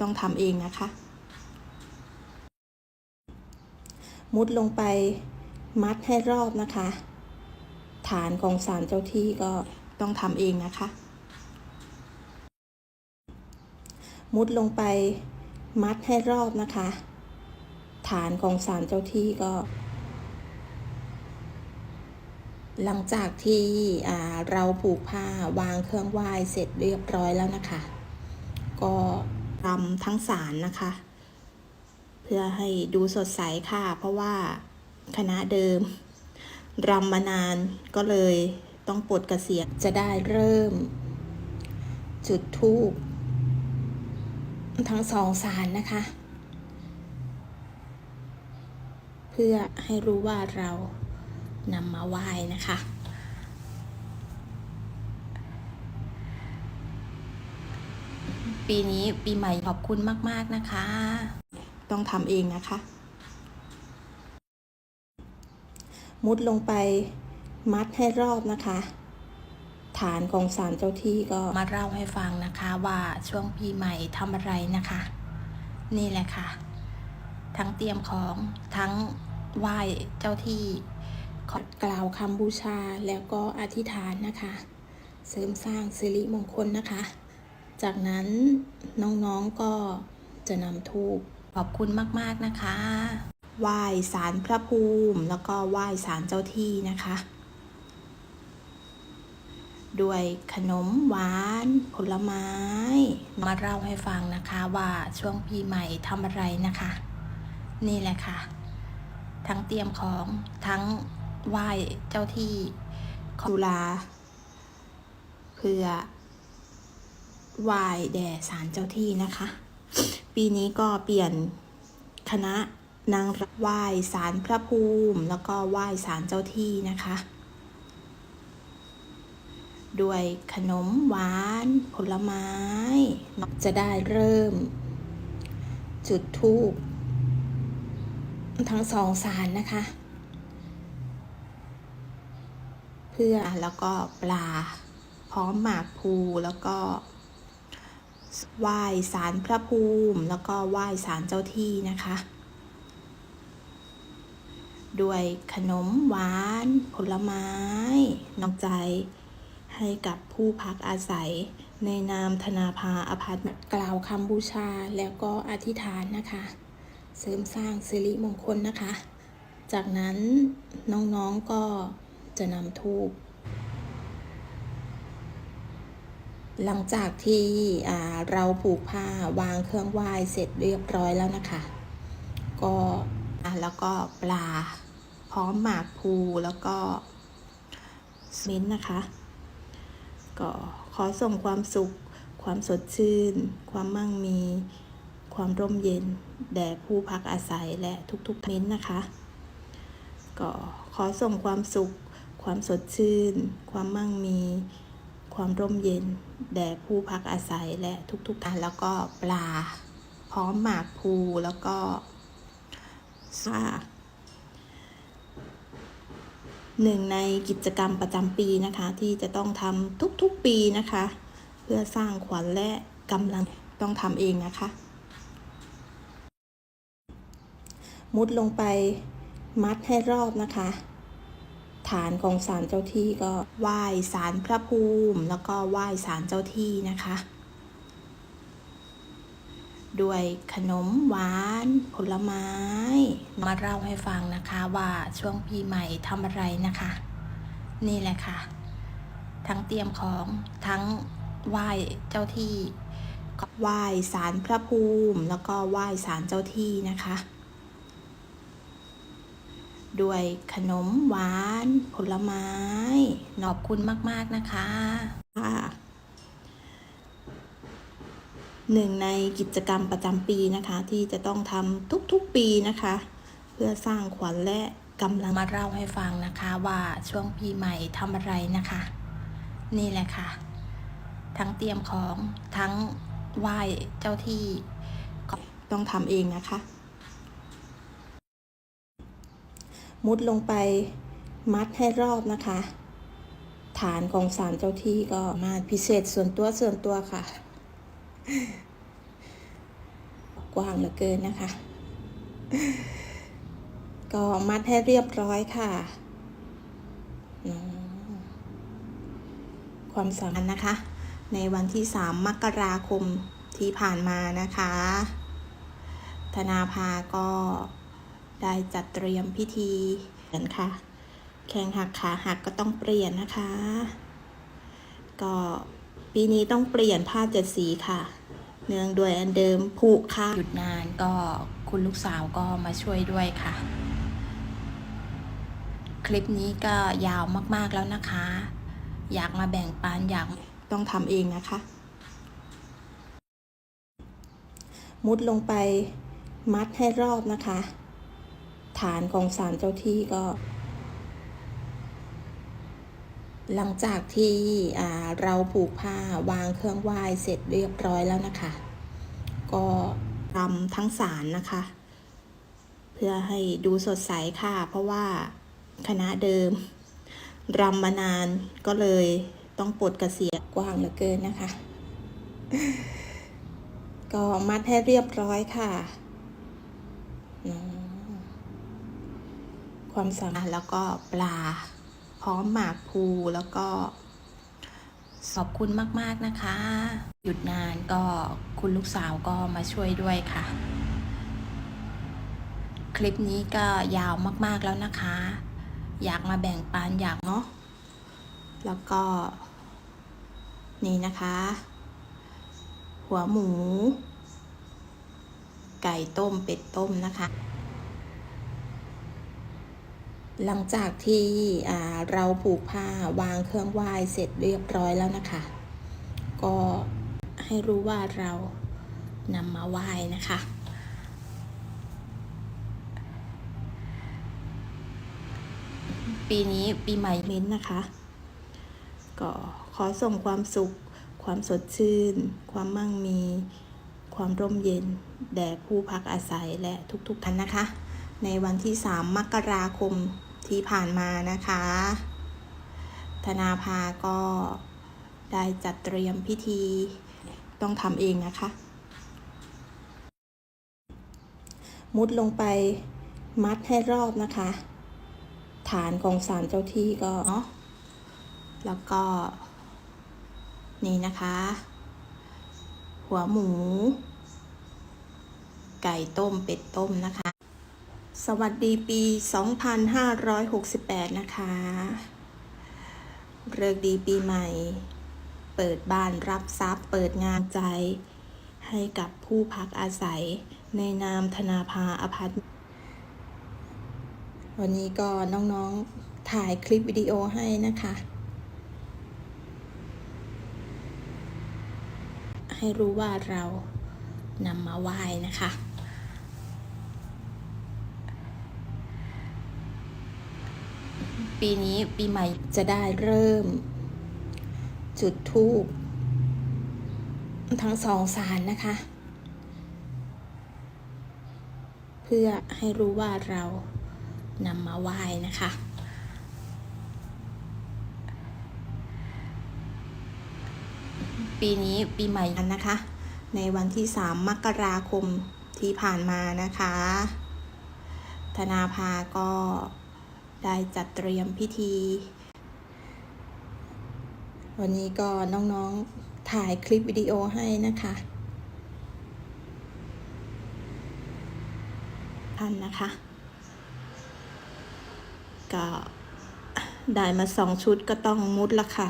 ต้องทำเองนะคะ มุดลงไปมัดให้รอบนะคะ ฐานของศาลเจ้าที่ก็ต้องทำเองนะคะ มุดลงไปมัดให้รอบนะคะ ฐานของศาลเจ้าที่ก็ หลังจากที่เราผูกผ้าวางเครื่องไหว้เสร็จเรียบร้อยแล้วนะคะ ก็ รำทั้งสารนะคะ เพื่อให้ดูสดใสค่ะ เพราะว่าคณะเดิมรำมานานก็เลยต้องปลดกระเกษียณจะได้เริ่ม จุดทูปทั้งสองสารนะคะ เพื่อให้รู้ว่าเรานำมาไหว้นะคะ ปีนี้ปีใหม่ขอบคุณมาก ๆ นะคะ ต้องทำเองนะคะ มุดลงไปมัดให้รอบนะคะ ฐานของศาลเจ้าที่ก็มาเล่าให้ฟังนะคะว่าช่วงปีใหม่ทำอะไรนะคะ นี่แหละค่ะ ทั้งเตรียมของทั้งไหว้เจ้าที่ขอกล่าวคำบูชาแล้วก็อธิษฐานนะคะ เสริมสร้างสิริมงคลนะคะ จากนั้นน้องๆก็จะนำทูปขอบคุณมากๆนะคะไหว้สารพระภูมิ แล้วก็ไหว้สารเจ้าที่นะคะ ด้วยขนมหวานผลไม้ มาเล่าให้ฟังนะคะว่าช่วงปีใหม่ทำอะไรนะคะ นี่แหละค่ะ ทั้งเตรียมของทั้งไหว้เจ้าที่ของตุลาเพื่อ ไหว้แด่ศาลเจ้าที่นะคะ ปีนี้ก็เปลี่ยนคณะนางรำไหว้ศาลพระภูมิ แล้วก็ไหว้ศาลเจ้าที่นะคะ ด้วยขนมหวานผลไม้จะได้เริ่ม จุดทูปทั้งสองสารนะคะ เพื่อแล้วก็ปลา พร้อมหมากภูแล้วก็ ไหว้สารพระภูมิ แล้วก็ไหว้สารเจ้าที่นะคะ ด้วยขนมหวาน ผลไม้น้ำใจให้กับผู้พักอาศัย ในนามธนาภาอพาร์ตเมนต์กล่าวคำบูชาแล้วก็อธิษฐานนะคะ เสริมสร้างสิริมงคลนะคะ จากนั้นน้องๆก็จะนำทูป หลังจากที่เราผูกผ้าวางเครื่องไหว้เสร็จเรียบร้อยแล้วนะคะ ก็แล้วก็ปลา พร้อมหมากภูแล้วก็มิ้นท์นะคะ ก็ขอส่งความสุข ความสดชื่น ความมั่งมี ความร่มเย็น แด่ผู้พักอาศัยและทุกๆมิ้นท์นะคะ ก็ขอส่งความสุข ความสดชื่น ความมั่งมี ความร่มเย็น แด่ผู้พักอาศัยและทุกๆท่านแล้วก็ปลา พร้อมหมากภูแล้วก็ค่ะหนึ่งในกิจกรรมประจำปีนะคะ ที่จะต้องทำทุกๆปีนะคะ เพื่อสร้างขวัญและกำลังต้องทำเองนะคะ มุดลงไปมัดให้รอบนะคะ ฐานของศาลเจ้าที่ก็ไหว้ศาลพระภูมิ แล้วก็ไหว้ศาลเจ้าที่นะคะ ด้วยขนมหวานผลไม้ มาเล่าให้ฟังนะคะว่าช่วงปีใหม่ทำอะไรนะคะ นี่แหละค่ะ ทั้งเตรียมของทั้งไหว้เจ้าที่ไหว้ศาลพระภูมิ แล้วก็ไหว้ศาลเจ้าที่นะคะ ด้วยขนมหวาน ผลไม้ ขอบคุณมาก ๆ นะคะค่ะหนึ่งในกิจกรรมประจำปีนะคะ ที่จะต้องทำทุกๆปีนะคะ เพื่อสร้างขวัญและกำลังมาเล่าให้ฟังนะคะว่าช่วงปีใหม่ทำอะไรนะคะ นี่แหละค่ะ ทั้งเตรียมของทั้งไหว้เจ้าที่ต้องทำเองนะคะ มุดลงไปมัดให้รอบนะคะ ฐานของศาลเจ้าที่ก็มาพิเศษส่วนตัวส่วนตัวค่ะ กว้างเหลือเกินนะคะ ก็มัดให้เรียบร้อยค่ะ ความสำคัญนะคะ ในวันที่ 3 มกราคมที่ผ่านมานะคะ ธนาภาก็ ได้จัดเตรียมพิธีกันค่ะ แข้งหักขาหักก็ต้องเปลี่ยนนะคะ ก็ปีนี้ต้องเปลี่ยนผ้าเจ็ดสีค่ะ เนื่องด้วยอันเดิมผุค่ะหยุดนานก็คุณลูกสาวก็มาช่วยด้วยค่ะ คลิปนี้ก็ยาวมากๆแล้วนะคะ อยากมาแบ่งปันอยากต้องทำเองนะคะ มุดลงไปมัดให้รอบนะคะ ฐานของศาลเจ้าที่ก็ หลังจากที่เราผูกผ้าวางเครื่องไหว้เสร็จเรียบร้อยแล้วนะคะ ก็รำทั้งสารนะคะ เพื่อให้ดูสดใสค่ะ เพราะว่าคณะเดิมรำมานานก็เลยต้องปลดกระเสียกว้างเหลือเกินนะคะ ก็มัดให้เรียบร้อยค่ะอืม ความสามารถแล้วก็ปลา พร้อมหมากภูแล้วก็ขอบคุณมาก ๆ นะคะ หยุดงานก็คุณลูกสาวก็มาช่วยด้วยค่ะ คลิปนี้ก็ยาวมากๆแล้วนะคะ อยากมาแบ่งปันอยากเนาะ แล้วก็ นี่นะคะ หัวหมู ไก่ต้มเป็ดต้มนะคะ หลังจากที่เราผูกผ้าวางเครื่องไหว้เสร็จเรียบร้อยแล้วนะคะ ก็ให้รู้ว่าเรานำมาไหว้นะคะ ปีนี้ปีใหม่เม้นนะคะ ก็ขอส่งความสุข ความสดชื่น ความมั่งมี ความร่มเย็น แด่ผู้พักอาศัยและทุกๆท่านนะคะ ในวันที่ 3 มกราคม ที่ผ่านมานะคะ ธนาภาก็ได้จัดเตรียมพิธีต้องทำเองนะคะ มุดลงไปมัดให้รอบนะคะ ฐานของศาลเจ้าที่ก็เนาะแล้วก็ นี่นะคะ หัวหมู ไก่ต้มเป็ดต้มนะคะ สวัสดีปี 2568 นะคะ เลิกดีปีใหม่ เปิดบ้านรับทรัพย์ เปิดงานใจ ให้กับผู้พักอาศัยในนามธนาภาอพาร์ตวันนี้ก็น้องๆถ่ายคลิปวิดีโอให้นะคะ ให้รู้ว่าเรานำมาไหว้นะคะ ปีนี้ปีใหม่จะได้เริ่ม จุดทูปทั้งสองสารนะคะ เพื่อให้รู้ว่าเรานำมาไหว้นะคะ ปีนี้ปีใหม่กันนะคะ ในวันที่ 3 มกราคมที่ผ่านมานะคะ ธนาภาก็ ได้จัดเตรียมพิธี วันนี้ก็น้องๆถ่ายคลิปวิดีโอให้นะคะท่านนะคะ ก็ได้มาสองชุดก็ต้องมุดละค่ะ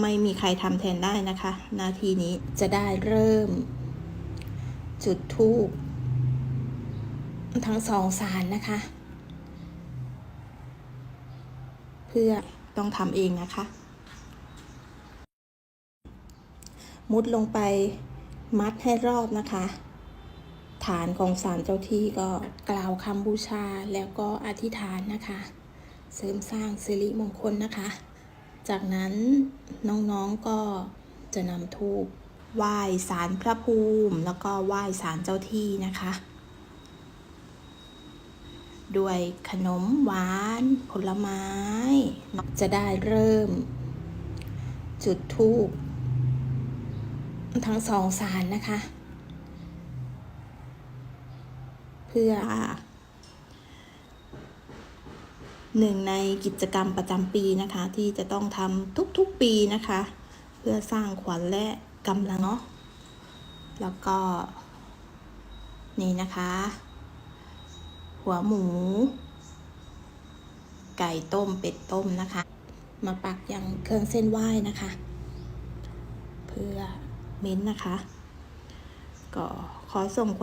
ไม่มีใครทำแทนได้นะคะ นาทีนี้จะได้เริ่ม จุดทูปทั้งสองสารนะคะ เพื่อต้องทำเองนะคะ มุดลงไปมัดให้รอบนะคะ ฐานของศาลเจ้าที่ก็กล่าวคำบูชาแล้วก็อธิษฐานนะคะ เสริมสร้างสิริมงคลนะคะ จากนั้นน้องๆก็จะนำทูปไหว้ศาลพระภูมิ แล้วก็ไหว้ศาลเจ้าที่นะคะ ด้วยขนมหวาน ผลไม้จะได้เริ่ม จุดทูปทั้งสองสารนะคะ เพื่อหนึ่งในกิจกรรมประจำปีนะคะ ที่จะต้องทำทุกๆปีนะคะ เพื่อสร้างขวัญและกำลังเนาะแล้วก็นี่นะคะ หัวหมู ไก่ต้มเป็ดต้มนะคะ มาปักอย่างเครื่องเส้นไหว้นะคะ เพื่อเม้นนะคะ ก็ขอส่งความ